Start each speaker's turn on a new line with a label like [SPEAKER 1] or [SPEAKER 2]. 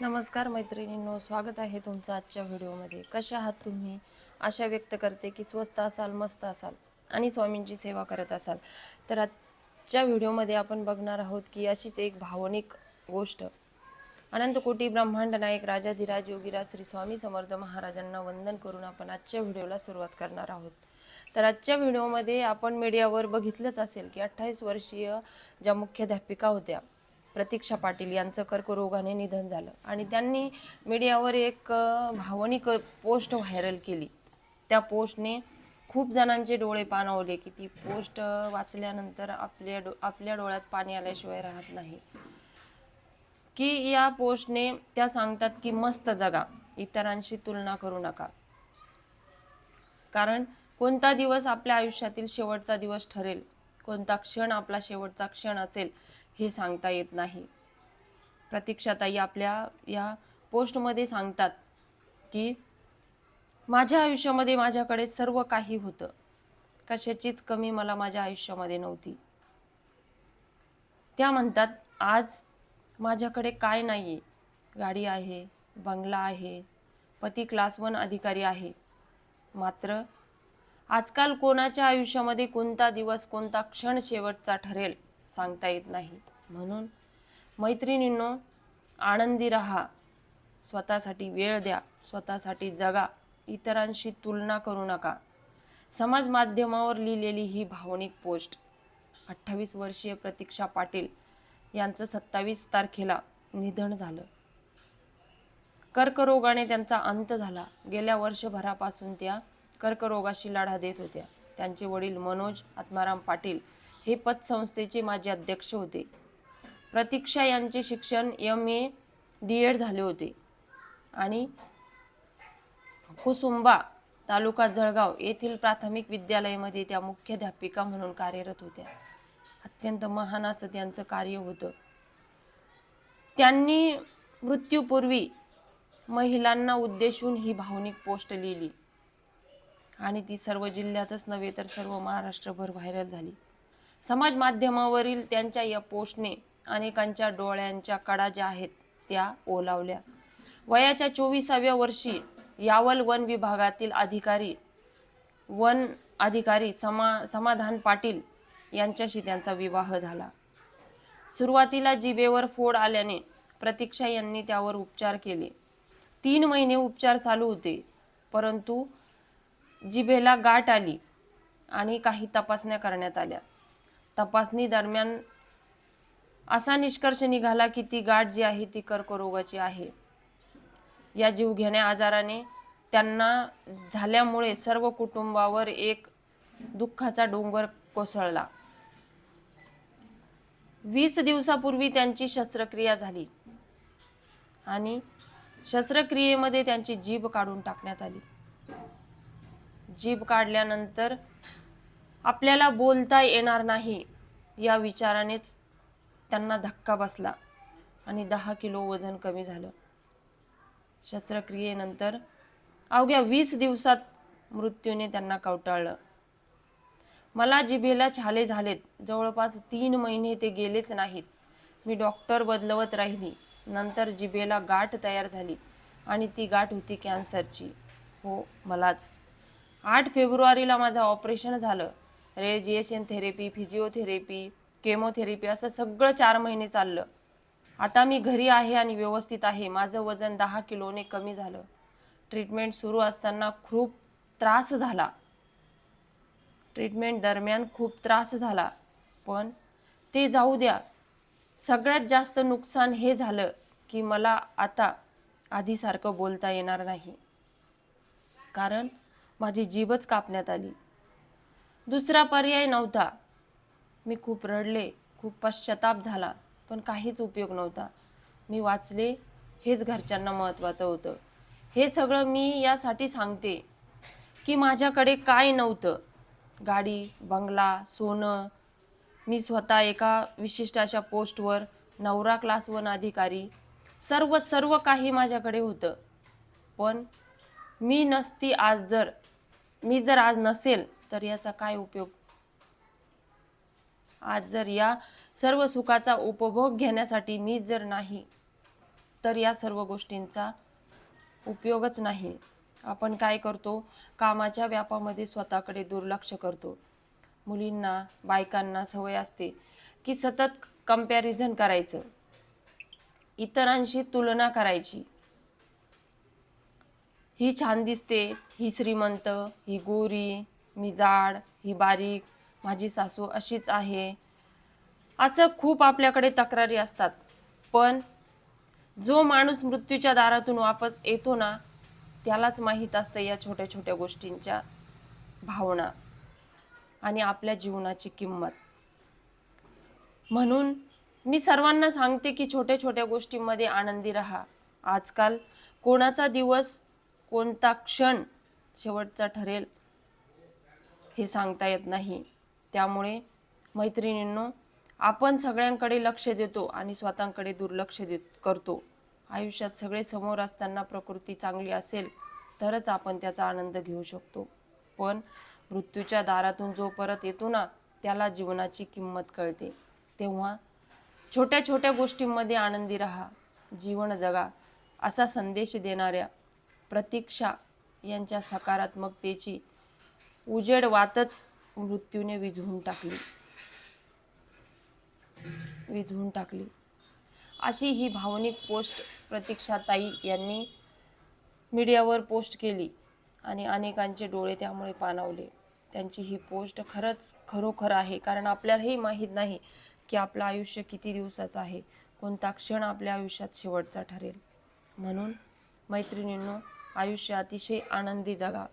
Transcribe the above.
[SPEAKER 1] नमस्कार मैत्रिणींनो स्वागत आहे तुमचं आजच्या व्हिडिओमध्ये. कशा आहात तुम्ही? आशा व्यक्त करते की स्वस्त असाल मस्त असाल आणि स्वामींची सेवा करत असाल. तर आजच्या व्हिडिओमध्ये आपण बघणार आहोत की अशीच एक भावनिक गोष्ट. अनंत कोटी ब्रह्मांड नायक राजाधिराज योगीराज श्री स्वामी समर्थ महाराजांना वंदन करून आपण आजच्या व्हिडिओला सुरुवात करणार आहोत. तर आजच्या व्हिडिओमध्ये आपण मीडियावर बघितलंच असेल की अठ्ठावीस वर्षीय ज्या मुख्याध्यापिका होत्या प्रतीक्षा पाटील यांचं कर्करोगाने निधन झालं. आणि त्यांनी मीडियावर एक भावनिक पोस्ट व्हायरल केली. त्या पोस्टने खूप जणांचे डोळे पाणावले की ती पोस्ट वाचल्यानंतर आपल्या डो आपल्या डोळ्यात पाणी आल्याशिवाय राहत नाही. की या पोस्टने त्या सांगतात की मस्त जगा इतरांशी तुलना करू नका. कारण कोणता दिवस आपल्या आयुष्यातील शेवटचा दिवस ठरेल कोणता क्षण आपला शेवटचा क्षण असेल हे सांगता येत नाही. प्रतीक्षाताई आपल्या या पोस्टमध्ये सांगतात की माझ्या आयुष्यामध्ये माझ्याकडे सर्व काही होतं. कशाचीच कमी मला माझ्या आयुष्यामध्ये नव्हती. त्या म्हणतात आज माझ्याकडे काय नाही आहे गाडी आहे बंगला आहे पती क्लास वन अधिकारी आहे. मात्र आजकाल कोणाच्या आयुष्यामध्ये कोणता दिवस कोणता क्षण शेवटचा ठरेल सांगता येत नाही. म्हणून मैत्रिणींनो आनंदी राहा. स्वतःसाठी वेळ द्या. स्वतःसाठी जगा. इतरांशी तुलना करू नका. समाज माध्यमावर लिहिलेली ही भावनिक पोस्ट. अठ्ठावीस वर्षीय प्रतीक्षा पाटील यांचं सत्तावीस तारखेला निधन झालं. कर्करोगाने त्यांचा अंत झाला. गेल्या वर्षभरापासून त्या कर्करोगाशी लढा देत होत्या. त्यांचे वडील मनोज आत्माराम पाटील हे पतसंस्थेचे माजी अध्यक्ष होते. प्रतीक्षा यांचे शिक्षण एम ए डी एड झाले होते. आणि कुसुंबा तालुका जळगाव येथील प्राथमिक विद्यालयामध्ये त्या मुख्याध्यापिका म्हणून कार्यरत होत्या. अत्यंत महान असं त्यांचं कार्य होतं. त्यांनी मृत्यूपूर्वी महिलांना उद्देशून ही भावनिक पोस्ट लिहिली. आणि ती सर्व जिल्ह्यातच नव्हे तर सर्व महाराष्ट्रभर व्हायरल झाली. समाज माध्यमावरील त्यांच्या या पोस्टने अनेकांच्या डोळ्यांच्या कडा ज्या आहेत त्या ओलावल्या. वयाच्या चोवीसाव्या वर्षी यावल वन विभागातील अधिकारी वन अधिकारी समा समाधान पाटील यांच्याशी त्यांचा विवाह झाला. सुरुवातीला जिभेवर फोड आल्याने प्रतीक्षा यांनी त्यावर उपचार केले. तीन महिने उपचार चालू होते परंतु जिभेला गाठ आली आणि काही तपासण्या करण्यात आल्या. तपासणी दरम्यान असा निष्कर्ष निघाला की ती गाठ जी आहे ती कर्करोगाची आहे. या जीवघेण्या आजाराने त्यांना झाल्यामुळे सर्व कुटुंबावर एक दुःखाचा डोंगर कोसळला. वीस दिवसापूर्वी त्यांची शस्त्रक्रिया झाली आणि शस्त्रक्रियेमध्ये त्यांची जीभ काढून टाकण्यात आली. जीभ काढल्यानंतर आपल्याला बोलता येणार नाही या विचारानेच त्यांना धक्का बसला आणि दहा किलो वजन कमी झालं. शस्त्रक्रियेनंतर अवघ्या वीस दिवसात मृत्यूने त्यांना कवटाळलं. मला जिभेला छाले झालेत. जवळपास तीन महिने ते गेलेच नाहीत. मी डॉक्टर बदलवत राहिली. नंतर जिभेला गाठ तयार झाली आणि ती गाठ होती कॅन्सरची. हो मलाच. आठ फेब्रुवारीला माझं ऑपरेशन झालं. रेडिएशन थेरपी फिजिओथेरपी केमोथेरपी असं सगळं चार महिने चाललं. आता मी घरी आहे आणि व्यवस्थित आहे. माझं वजन दहा किलोने कमी झालं. ट्रीटमेंट सुरू असताना खूप त्रास झाला. ट्रीटमेंट दरम्यान खूप त्रास झाला. पण ते जाऊ द्या. सगळ्यात जास्त नुकसान हे झालं की मला आता आधीसारखं बोलता येणार नाही. कारण माझी जीभच कापण्यात आली. दुसरा पर्याय नव्हता. मी खूप रडले खूप पश्चाताप झाला पण काहीच उपयोग नव्हता. मी वाचले हेच घरच्यांना महत्त्वाचं होतं. हे सगळं मी यासाठी सांगते की माझ्याकडे काय नव्हतं. गाडी बंगला सोनं. मी स्वतः एका विशिष्ट अशा पोस्टवर नवरा क्लास वन अधिकारी. सर्व सर्व काही माझ्याकडे होतं. पण मी नसती आज जर मी जर आज नसेल तर याचा काय उपयोग? आज जर या सर्व सुखाचा उपभोग घेण्यासाठी मी जर नाही तर या सर्व गोष्टींचा उपयोगच नाही. आपण काय करतो? कामाच्या व्यापामध्ये स्वतःकडे दुर्लक्ष करतो. मुलींना बायकांना सवय असते की सतत कंपॅरिझन करायचं. इतरांशी तुलना करायची. ही छान दिसते. ही श्रीमंत ही गोरी मी जाड ही बारीक माझी सासू अशीच आहे. असं खूप आपल्याकडे तक्रारी असतात. पण जो माणूस मृत्यूच्या दारातून वापस येतो ना त्यालाच माहीत असतं या छोट्या छोट्या गोष्टींच्या भावना आणि आपल्या जीवनाची किंमत. म्हणून मी सर्वांना सांगते की छोट्या छोट्या गोष्टींमध्ये आनंदी राहा. आजकाल कोणाचा दिवस कोणता क्षण शेवटचा ठरेल हे सांगता येत नाही. त्यामुळे मैत्रिणींनो आपण सगळ्यांकडे लक्ष देतो आणि स्वतःकडे दुर्लक्ष देत करतो. आयुष्यात सगळे समोर असताना प्रकृती चांगली असेल तरच आपण त्याचा आनंद घेऊ शकतो. पण मृत्यूच्या दारातून जो परत येतो ना त्याला जीवनाची किंमत कळते. तेव्हा छोट्या छोट्या गोष्टींमध्ये आनंदी राहा जीवन जगा असा संदेश देणाऱ्या प्रतीक्षा यांच्या सकारात्मकतेची उजेड वातच मृत्यूने विझवून टाकली. विझवून टाकली. अशी ही भावनिक पोस्ट प्रतीक्षाताई यांनी मीडियावर पोस्ट केली आणि अनेकांचे डोळे त्यामुळे पाणावले. त्यांची ही पोस्ट खरंच खरोखर आहे कारण आपल्यालाही माहीत नाही की आपलं आयुष्य किती दिवसाचं आहे. कोणता क्षण आपल्या आयुष्यात शेवटचा ठरेल. म्हणून मैत्रिणींनो आयुष्य अतिशय आनंदी जगा.